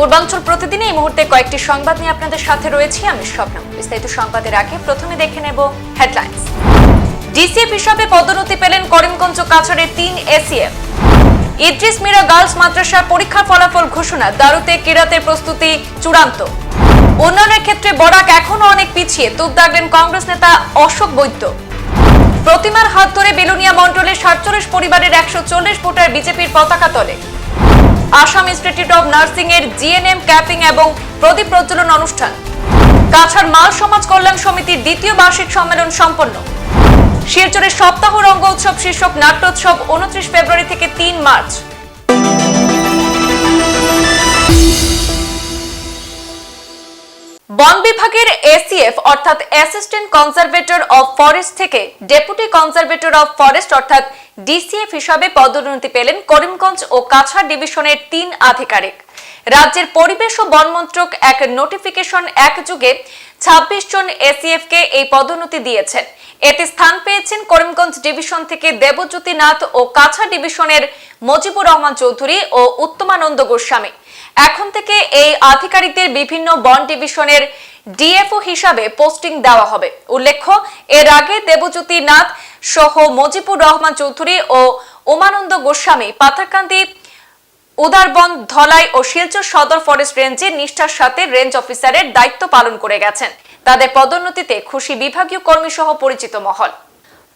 পূর্বাঞ্চল প্রতিদিন এই মুহূর্তে কয়েকটি সংবাদ নিয়ে আপনাদের সাথে রয়েছি। আমি স্বপ্ন। বিস্তারিত সংবাদের আগে প্রথমে দেখে নেব হেডলাইন্স। ডিসিএফ হিসাবে পদোন্নতি পেলেন করিমগঞ্জ ও কাছাড়ের তিন এসিএফ। ইদ্রিস মিরা গার্লস মাদ্রাসার পরীক্ষার ফলাফল ঘোষণা। দারুতে কিরাতের প্রস্তুতি চূড়ান্ত। উন্নয়নের ক্ষেত্রে বরাক এখনও অনেক পিছিয়ে। তুপ দাগলেন কংগ্রেস নেতা অশোক বৈদ্য। প্রতিমার হাত ধরে বেলুনিয়া মণ্ডলের সাতচল্লিশ পরিবারের একশো চল্লিশ ভোটার বিজেপির পতাকা তলে। আসাম ইনস্টিটিউট অব নার্সিং এর জিএনএম ক্যাপিং এবং প্রদীপ প্রজ্বলন অনুষ্ঠান। কাছাড় মাল সমাজ কল্যাণ সমিতির দ্বিতীয় বার্ষিক সম্মেলন সম্পন্ন। শিলচরের সপ্তাহ রঙ্গ উৎসব শীর্ষক নাট্যোৎসব উনত্রিশ ফেব্রুয়ারি থেকে তিন মার্চ। বন বিভাগের এসিএফ, অর্থাৎ অ্যাসিস্ট্যান্ট কনজারভেটর অফ ফরেস্ট থেকে ডেপুটি কনজারভেটর অফ ফরেস্ট, অর্থাৎ ডিসিএফ হিসাবে পদোন্নতি পেলেন করিমগঞ্জ ও কাছাড় ডিভিশনের তিন আধিকারিক। রাজ্যের পরিবেশ ও বন মন্ত্রক এক নোটিফিকেশন এক যুগে ছাব্বিশ জন এসিএফ কে এই পদোন্নতি দিয়েছেন। এতে স্থান পেয়েছেন করিমগঞ্জ ডিভিশন থেকে দেবজ্যোতি নাথ ও কাছাড় ডিভিশনের মজিবুর রহমান চৌধুরী ও উত্তমানন্দ গোস্বামী। এখন থেকে এই আধিকারিকদের বিভিন্ন বন ডিভিশনের ডিএফও হিসাবে পোস্টিং দেওয়া হবে। উল্লেখ্য, এর আগে দেবজ্যোতি নাথ সহ মজিবুর রহমান চৌধুরী ও উমানন্দ গোস্বামী, পাথারকান্দি, উদারবন, ধলাই ও শিলচর সদর ফরেস্ট রেঞ্জে নিষ্ঠার সাথে রেঞ্জ অফিসারের দায়িত্ব পালন করে গেছেন। তাদের পদোন্নতিতে খুশি বিভাগীয় কর্মী সহ পরিচিত মহল।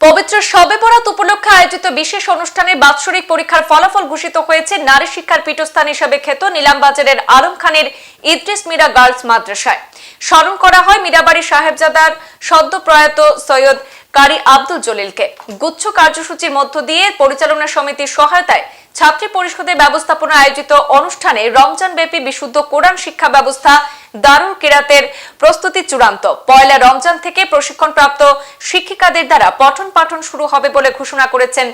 পবিত্র সবে বরাত উপলক্ষে আয়োজিত বিশেষ অনুষ্ঠানে বাৎসরিক পরীক্ষার ফলাফল ঘোষিত হয়েছে নারী শিক্ষার পীঠস্থান হিসেবে খ্যাত নীলামবাজারের আলম খানের ইদ্রিস মিরা গার্লস মাদ্রাসায়। স্মরণ করা হয় মীরাবাড়ি সাহেবজাদার সদ্য প্রয়াত সৈয়দ কারি আব্দুল জলিলকে। গুচ্ছ কার্যসূচির মধ্য দিয়ে পরিচালনা সমিতির সহায়তায় ছাত্রী পরিষদের ব্যবস্থাপনা আয়োজিত অনুষ্ঠানে রমজান ব্যাপী বিশুদ্ধ কোরআন শিক্ষা ব্যবস্থা দারুল কেরাতের প্রস্তুতি চূড়ান্ত। পয়লা রমজান থেকে প্রশিক্ষণপ্রাপ্ত শিক্ষিকাদের দ্বারা পঠন পাঠন শুরু হবে বলে ঘোষণা করেছেন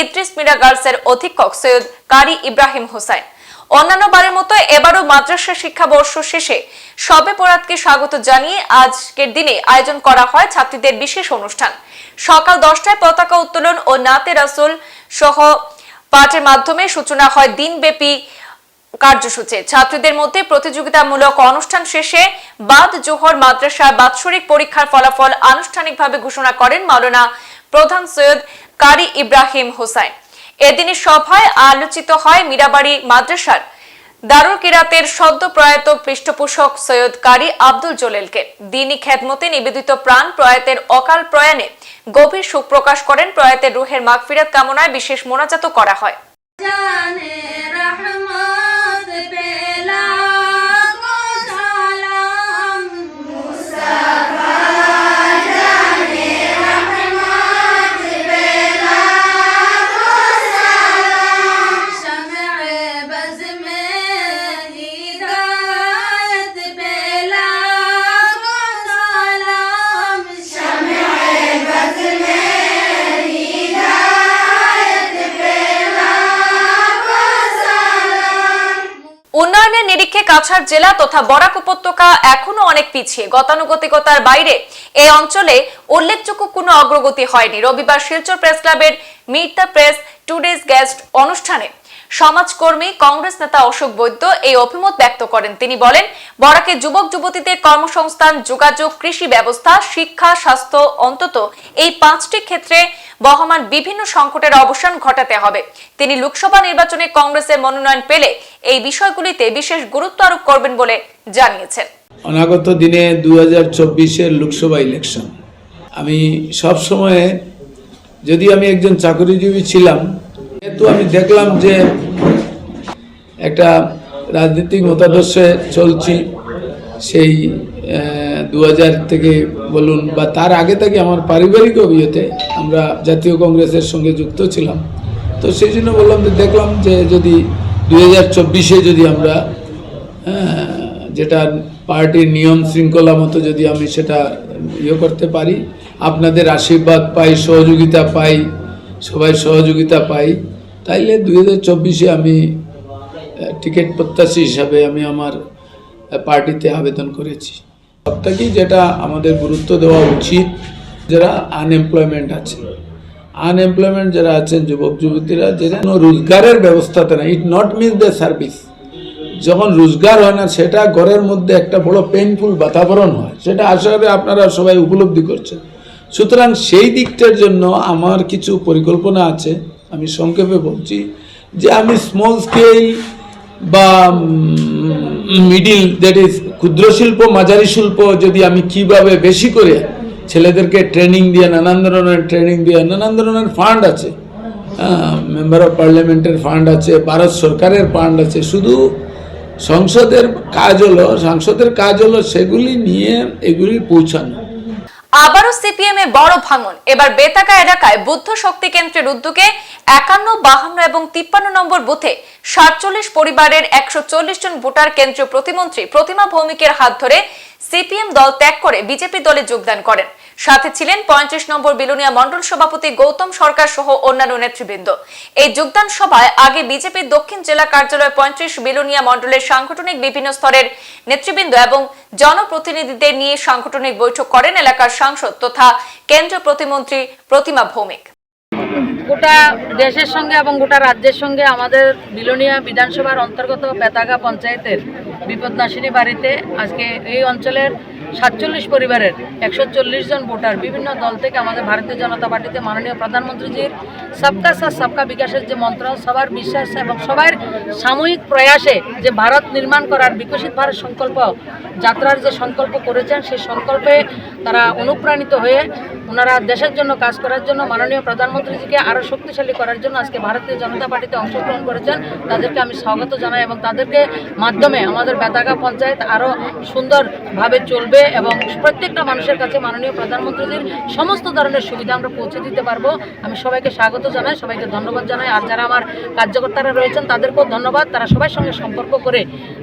ইদ্রিস মিরা গার্লসের অধীক্ষক সৈয়দ কারি ইব্রাহিম হোসাইন। অন্যান্য বারের মতো এবারও মাদ্রাসা শিক্ষাবর্ষ শেষে সবে পরাতকে স্বাগত জানিয়ে আজকের দিনে আয়োজন করা হয় ছাত্রীদের বিশেষ অনুষ্ঠান। সকাল দশটায় পতাকা উত্তোলন ও নাতে রাসুল সহ পাঠের মাধ্যমে সূচনা হয় দিনব্যাপী কার্যসূচি। ছাত্রীদের মধ্যে প্রতিযোগিতামূলক অনুষ্ঠান শেষে বাদ জোহর মাদ্রাসা বাৎসরিক পরীক্ষার ফলাফল আনুষ্ঠানিকভাবে ঘোষণা করেন মাওলানা প্রধান সৈয়দ কারি ইব্রাহিম হোসাইন। এদিনের সভায় আলোচিত হয় মীরাবাড়ি মাদ্রাসার দারুল কিরাতের সদ্য প্রয়াত পৃষ্ঠপোষক সৈয়দ কারি আব্দুল জলেলকে। দিনই খেদমতে নিবেদিত প্রাণ প্রয়াতের অকাল প্রয়াণে গভীর শোক প্রকাশ করেন প্রয়াতের রুহের মাগফিরাত কামনায় বিশেষ মোনাজাত করা হয়। উন্নয়নের নিরীক্ষে কাছাড় জেলা তথা বরাক উপত্যকা এখনও অনেক পিছিয়ে। গতানুগতিকতার বাইরে এই অঞ্চলে উল্লেখযোগ্য কোনো অগ্রগতি হয়নি। রবিবার শিলচর প্রেস ক্লাবের meet the press today's guest অনুষ্ঠানে সমাজকর্মী কংগ্রেস নেতা অশোক বৈদ্য এই অভিমত ব্যক্ত করেন। তিনি বলেন, বরাকে যুবক যুবতীদের কর্মসংস্থান, যোগাযোগ, কৃষি ব্যবস্থা, শিক্ষা, স্বাস্থ্য, অন্তত এই পাঁচটি ক্ষেত্রে বহমান বিভিন্ন সংকটের অবসান ঘটাতে হবে। তিনি লোকসভা নির্বাচনে কংগ্রেসের মনোনয়ন পেলে এই বিষয়গুলিতে বিশেষ গুরুত্ব আরোপ করবেন বলে জানিয়েছেন। অনাগত দিনে দু হাজার লোকসভা ইলেকশন। আমি সব সময়ে যদি আমি একজন চাকরিজীবী ছিলাম, যেহেতু আমি দেখলাম যে একটা রাজনৈতিক মতাদর্শে চলছি। সেই দু হাজার থেকে বলুন বা তার আগে থেকে আমার পারিবারিক অভিজ্ঞতে আমরা জাতীয় কংগ্রেসের সঙ্গে যুক্ত ছিলাম। তো সেই জন্য বললাম যে, দেখলাম যে যদি দু হাজার যদি আমরা যেটা পার্টির নিয়ম শৃঙ্খলা মতো যদি আমি সেটা ইয়ে করতে পারি, আপনাদের আশীর্বাদ পাই, সহযোগিতা পাই, সবাই সহযোগিতা পাই, তাইলে দুই আমি টিকিট প্রত্যাশী হিসাবে আমি আমার পার্টিতে আবেদন করেছি। সবটাকেই যেটা আমাদের গুরুত্ব দেওয়া উচিত, যারা আনএমপ্লয়মেন্ট আছে। আনএমপ্লয়মেন্ট যারা আছেন, যুবক, যুবতীরা, যেটা কোনো রোজগারের ব্যবস্থাতে না it not mean the service যখন রোজগার হয় না, সেটা ঘরের মধ্যে একটা বড় পেইনফুল বাতাবরণ হয়। সেটা আসলে আপনারা সবাই উপলব্ধি করছেন। সুতরাং সেই দিকটার জন্য আমার কিছু পরিকল্পনা আছে। আমি সংক্ষেপে বলছি যে আমি স্মল স্কেল বা মিডিল দ্যাট ইজ ক্ষুদ্র শিল্প মাঝারি শিল্প যদি আমি কীভাবে বেশি করে ছেলেদেরকে ট্রেনিং দিয়ে, নানান ধরনের ট্রেনিং দিয়ে, নানান ধরনের ফান্ড আছে মেম্বার অফ পার্লামেন্টের ফান্ড আছে, ভারত সরকারের ফান্ড আছে, শুধু সংসদের কাজ হলো, সংসদের কাজ হলো সেগুলি নিয়ে এগুলি পৌঁছানো। আবারও সিপিএম এ বড় ভাঙন। এবার বেতাকা এলাকায় বুদ্ধ শক্তি কেন্দ্রের উদ্যোগে একান্ন, বাহান্ন এবং তিপ্পান্ন নম্বর বুথে সাতচল্লিশ পরিবারের একশো চল্লিশ জন ভোটার কেন্দ্রীয় প্রতিমন্ত্রী প্রতিমা ভৌমিকের হাত ধরে সিপিএম দল ত্যাগ করে বিজেপি দলে যোগদান করেন। সাথে ছিলেন পঁয়ত্রিশ নম্বর বিলুনিয়া মন্ডল সভাপতি গৌতম সরকার সহ অন্যান্য নেতৃবৃন্দ। এই যোগদান সভায় আগে বিজেপির দক্ষিণ জেলা কার্যালয় পঁয়ত্রিশ বিলুনিয়া মন্ডলের সাংগঠনিক বিভিন্ন স্তরের নেতৃবৃন্দ এবং জনপ্রতিনিধিদের নিয়ে সাংগঠনিক বৈঠক করেন এলাকার সাংসদ তথা কেন্দ্রীয় প্রতিমন্ত্রী প্রতিমা ভৌমিক। গোটা দেশের সঙ্গে এবং গোটা রাজ্যের সঙ্গে আমাদের বিলোনিয়া বিধানসভার অন্তর্গত বেতাগা পঞ্চায়েতের বিপদনাশিনী বাড়িতে আজকে এই অঞ্চলের সাতচল্লিশ পরিবারের একশো চল্লিশ জন ভোটার। বিভিন্ন দল থেকে আমাদের ভারতীয় জনতা পার্টিতে মাননীয় প্রধানমন্ত্রীজির সবকা সাথ, সবকা বিকাশের যে মন্ত্র সবার বিশ্বাস এবং সবার সাময়িক প্রয়াসে যে ভারত নির্মাণ করার বিকশিত ভারত সংকল্প, যাত্রার যে সংকল্প করেছেন, সেই সংকল্পে তারা অনুপ্রাণিত হয়ে ওনারা দেশের জন্য কাজ করার জন্য মাননীয় প্রধানমন্ত্রীজিকে আরও শক্তিশালী করার জন্য আজকে ভারতীয় জনতা পার্টিতে অংশগ্রহণ করেছেন। তাদেরকে আমি স্বাগত জানাই এবং তাদেরকে মাধ্যমে আমাদের বেতাগা পঞ্চায়েত আরও সুন্দরভাবে চলবে এবং প্রত্যেকটা মানুষের কাছে মাননীয় প্রধানমন্ত্রীজির সমস্ত ধরনের সুবিধা আমরা পৌঁছে দিতে পারব। আমি সবাইকে স্বাগত জানাই, সবাইকে ধন্যবাদ জানাই। আর যারা আমার কার্যকর্তারা রয়েছেন, তাদেরকেও ধন্যবাদ। তারা সবার সঙ্গে সম্পর্ক করে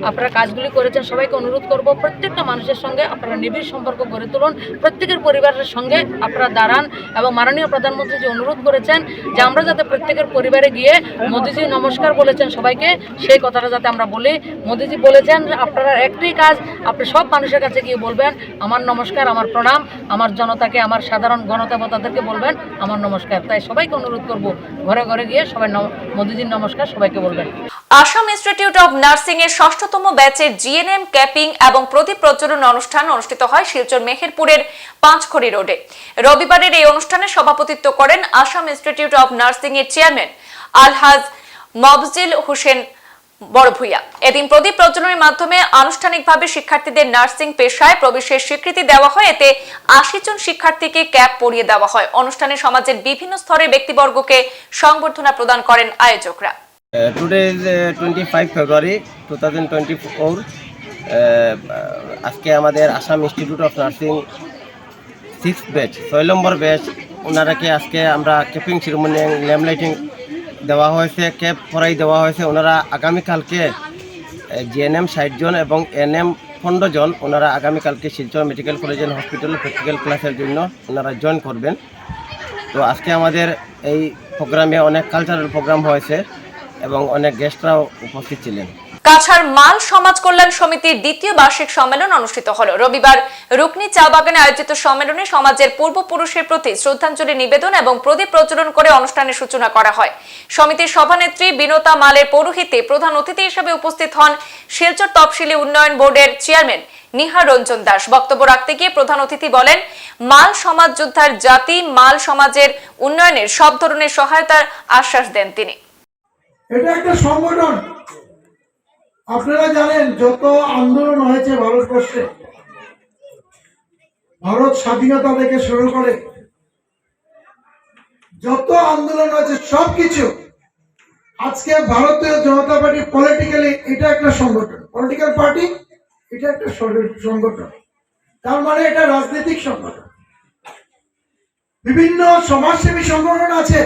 আপনারা কাজগুলি করেছেন, সবাইকে অনুরোধ করব প্রত্যেকটা মানুষের সঙ্গে আপনারা নিবিড় সম্পর্ক গড়ে তুলুন। প্রত্যেকের পরিবারের সঙ্গে আপনারা দাঁড়ান এবং মাননীয় প্রধানমন্ত্রী যে অনুরোধ করেছেন যে আমরা যাতে প্রত্যেকের পরিবারে গিয়ে মোদিজি নমস্কার বলেছেন সবাইকে, সেই কথাটা যাতে আমরা বলি। মোদিজি বলেছেন, আপনারা একটি কাজ, আপনি সব মানুষের কাছে গিয়ে বলবেন, আমার নমস্কার, আমার প্রণাম, আমার জনতাকে, আমার সাধারণ গণতাবতাদেরকে বলবেন, আমার নমস্কার। তাই সবাইকে অনুরোধ করব, ঘরে ঘরে গিয়ে সবাই মোদিজির নমস্কার সবাইকে বলবেন। আসাম ইনস্টিটিউট অব নার্সিং এর ষষ্ঠতম ব্যাচের জিএনএম ক্যাপিং এবং প্রদীপ প্রজ্বলন অনুষ্ঠান অনুষ্ঠিত হয় শিলচর মেহেরপুরের পাঁচখড়ি রোডে। রবিবারের এই অনুষ্ঠানে সভাপতিত্ব করেন আসাম ইনস্টিটিউট অব নার্সিং এর চেয়ারম্যান আলহাজ মফজিল হোসেন বড় ভূঁইয়া এদিন প্রদীপ প্রজ্বলনের মাধ্যমে আনুষ্ঠানিকভাবে শিক্ষার্থীদের নার্সিং পেশায় প্রবেশের স্বীকৃতি দেওয়া হয়। এতে আশি জন শিক্ষার্থীকে ক্যাপ পরিয়ে দেওয়া হয়। অনুষ্ঠানে সমাজের বিভিন্ন স্তরের ব্যক্তিবর্গকে সংবর্ধনা প্রদান করেন আয়োজকরা। Uh, today is uh, 25 February 2024 uh, আজকে আমাদের Assam institute of nursing six batch ছয় নম্বর ব্যাচ ওনারাকে আজকে আমরা ক্যাপিং সেরেমনি ল্যামলাইটিং দেওয়া হয়েছে ক্যাপ পরাই দেওয়া হয়েছে। ওনারা আগামীকালকে জিএনএম ষাট জন এবং এনএম পনেরো জন ওনারা আগামীকালকে Silchar medical college and hospital practical ক্লাসের জন্য ওনারা জয়েন করবেন। তো আজকে আমাদের এই প্রোগ্রামে অনেক কালচারাল প্রোগ্রাম হয়েছে এবং অনেক গেস্টরাও উপস্থিত ছিলেন। কাছাড় মাল সমাজ কল্যাণ সমিতির দ্বিতীয় বার্ষিক সম্মেলন অনুষ্ঠিত হলো। রবিবার রুকনি চা বাগানে আয়োজিত সম্মেলনে সমাজের পূর্বপুরুষের প্রতি শ্রদ্ধাঞ্জলি নিবেদন এবং প্রদীপ প্রচলন করে অনুষ্ঠানের সূচনা করা হয়। সমিতির সভানেত্রী বিনতা মালের পৌরোহিতে প্রধান অতিথি হিসেবে উপস্থিত হন শিলচর তফসিলি উন্নয়ন বোর্ডের চেয়ারম্যান নিহার রঞ্জন দাস। বক্তব্য রাখতে গিয়ে প্রধান অতিথি বলেন, মাল সমাজ যোদ্ধার জাতি, মাল সমাজের উন্নয়নের সব ধরনের সহায়তার আশ্বাস দেন তিনি। এটা একটা সংগঠন আপনারা জানেন, যত আন্দোলন হয়েছে ভারতবর্ষে, ভারত স্বাধীনতা থেকে শুরু করে যত আন্দোলন হয়েছে, সবকিছু, আজকে ভারতীয় জনতা পার্টি পলিটিক্যালি এটা একটা সংগঠন। পলিটিক্যাল পার্টি এটা একটা সংগঠন। তার মানে এটা রাজনৈতিক সংগঠন। বিভিন্ন সমাজসেবী সংগঠন আছে।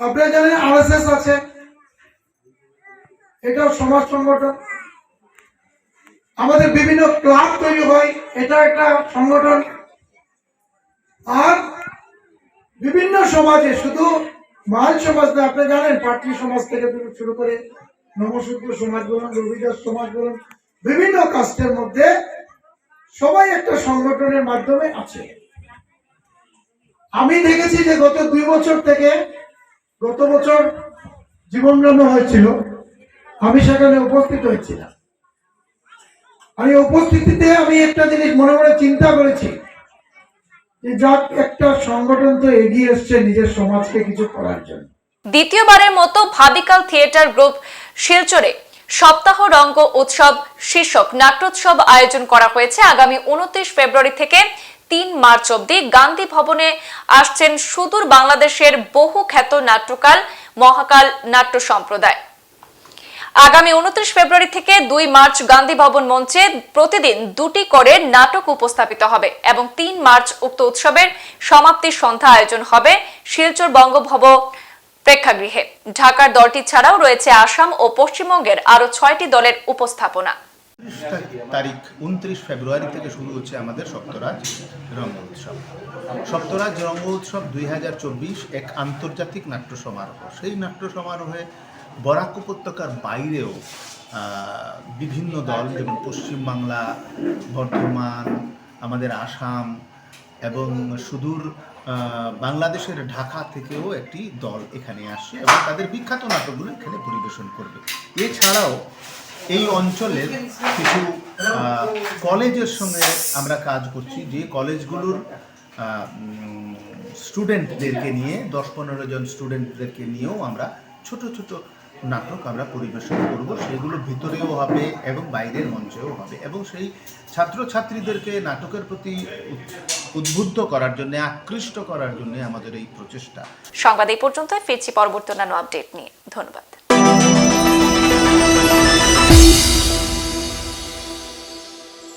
আপনারা জানেন আরএসএস আছে। এটাও সমাজ সংগঠন। আমাদের বিভিন্ন ক্লাব তৈরি হয়, এটা একটা সংগঠন। আর বিভিন্ন সমাজে, শুধু মাল সমাজ না, আপনি জানেন পাটনি সমাজ থেকে শুরু করে নমশূদ্র সমাজ বলুন, রবিদাস সমাজ বলুন, বিভিন্ন কাস্টের মধ্যে সবাই একটা সংগঠনের মাধ্যমে আছে। আমি দেখেছি যে গত দুই বছর থেকে, গত বছর জীবনগ্রাম হয়েছিল। আমি সেখানে উপস্থিত হয়েছিলাম। আমি উপস্থিতিতে আমি একটা জিনিস মনে মনে চিন্তা করেছি যে যাক, একটা সংগঠন তো এগিয়ে এসছে নিজের সমাজকে কিছু করার জন্য। দ্বিতীয়বারের মতো ভাবিকাল থিয়েটার গ্রুপ শিলচরে সপ্তাহ রঙ্গ উৎসব শীর্ষক নাট্যোৎসব আয়োজন করা হয়েছে। আগামী উনত্রিশ ফেব্রুয়ারি থেকে তিন মার্চ অবধি গান্ধী ভবনে আসছেন সুদূর বাংলাদেশের বহু খ্যাত নাট্যকাল মহাকাল নাট্য সম্প্রদায়। আগামী উনত্রিশ ফেব্রুয়ারি থেকে দুই মার্চ গান্ধী ভবন মঞ্চে প্রতিদিন দুটি করে নাটক উপস্থাপিত হবে এবং তিন মার্চ উক্ত উৎসবের সমাপ্তির সন্ধ্যা আয়োজন হবে শিলচর বঙ্গভব প্রেক্ষাগৃহে। ঢাকার দলটি ছাড়াও রয়েছে আসাম ও পশ্চিমবঙ্গের আরও ছয়টি দলের উপস্থাপনা। তারিখ উনত্রিশ ফেব্রুয়ারি থেকে শুরু হচ্ছে আমাদের সপ্তরাজ রঙ্গ উৎসব। সপ্তরাজ রঙ্গ উৎসব দুই এক আন্তর্জাতিক নাট্য সমারোহ। সেই নাট্য সমারোহে বরাক উপত্যকার বাইরেও বিভিন্ন দল যেমন পশ্চিমবাংলা, বর্ধমান, আমাদের আসাম এবং সুদূর বাংলাদেশের ঢাকা থেকেও একটি দল এখানে আসছে এবং তাদের বিখ্যাত নাটকগুলো এখানে পরিবেশন করবে। এছাড়াও এই অঞ্চলের কিছু কলেজের সঙ্গে আমরা কাজ করছি যে কলেজগুলোর স্টুডেন্টদেরকে নিয়ে, দশ পনেরো জন স্টুডেন্টদেরকে নিয়েও আমরা ছোট ছোট নাটক আমরা পরিবেশন করব। সেগুলো ভিতরেও হবে এবং বাইরের মঞ্চেও হবে এবং সেই ছাত্রছাত্রীদেরকে নাটকের প্রতি উদ্বুদ্ধ করার জন্য, আকৃষ্ট করার জন্য আমাদের এই প্রচেষ্টা। সংবাদ এই পর্যন্ত ফিরছি পরবর্তী অন্যান্য আপডেট নিয়ে। ধন্যবাদ।